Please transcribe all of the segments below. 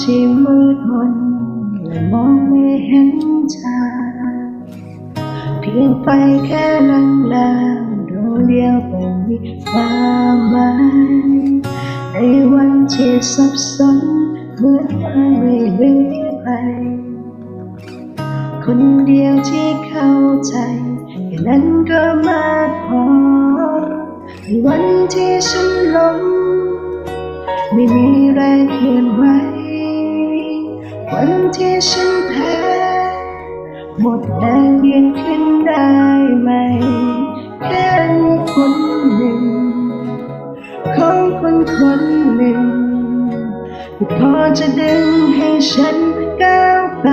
ที่มืดมนและมองไม่เห็นทางเพียงไฟแค่ลังลางดวงเดียวแต่มีความหมายในวันที่สับสนเหมือนว่าไม่เหลือใครคนเดียวที่เข้าใจแค่นั้นก็มากพอในวันที่ฉันล้มไม่มีแรงเคลื่อนไหว วันที่ฉันแพ้หมดแรงยืนขึ้นได้ไหม แค่คนหนึ่ง ของคนคนหนึ่งที่พอจะดึงให้ฉันก้าวไป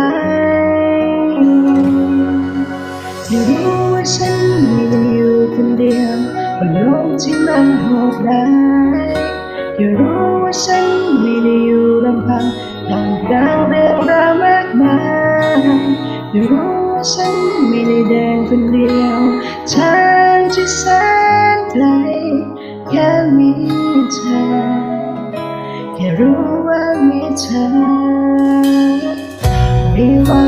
ที่รู้ว่าฉันไม่ได้อยู่คนเดียวบนโลกที่มันโหดร้ายที่รู้ว่ รู้ว่าฉันไม่ได้เดินคนเดียวทางที่แสนไกลแค่มีเธอแค่รู้ว่ามีเธอไม่ว่า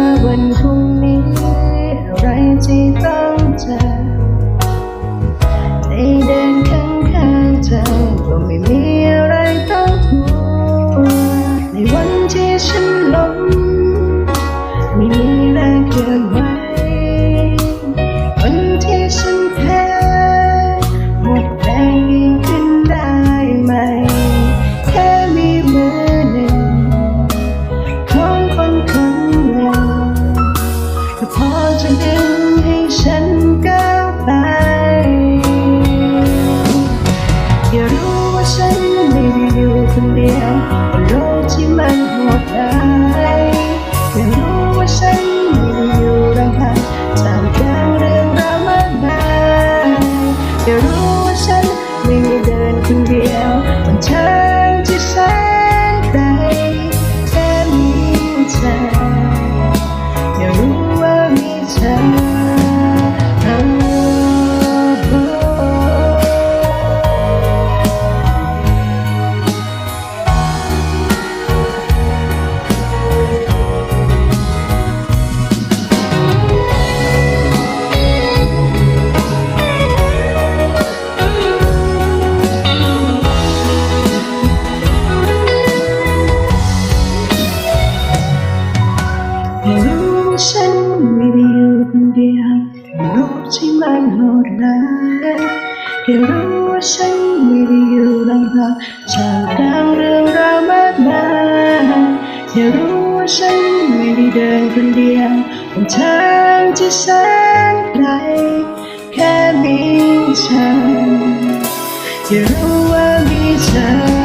อย่ารู้ว่าฉันไม่ได้อยู่คนเดียวบนโลกที่มันโหดร้าย คนเดียวในโลกที่มันโหดร้ายอย่ารู้ว่าฉันไม่ได้อยู่ลำพังจากกลางเรื่องราวมากมายอย่ารู้ว่าฉันไม่ได้เดินคนเดียวบนทางที่แสนไกลแค่มีเธออย่ารู้ว่ามีเธอ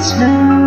slow.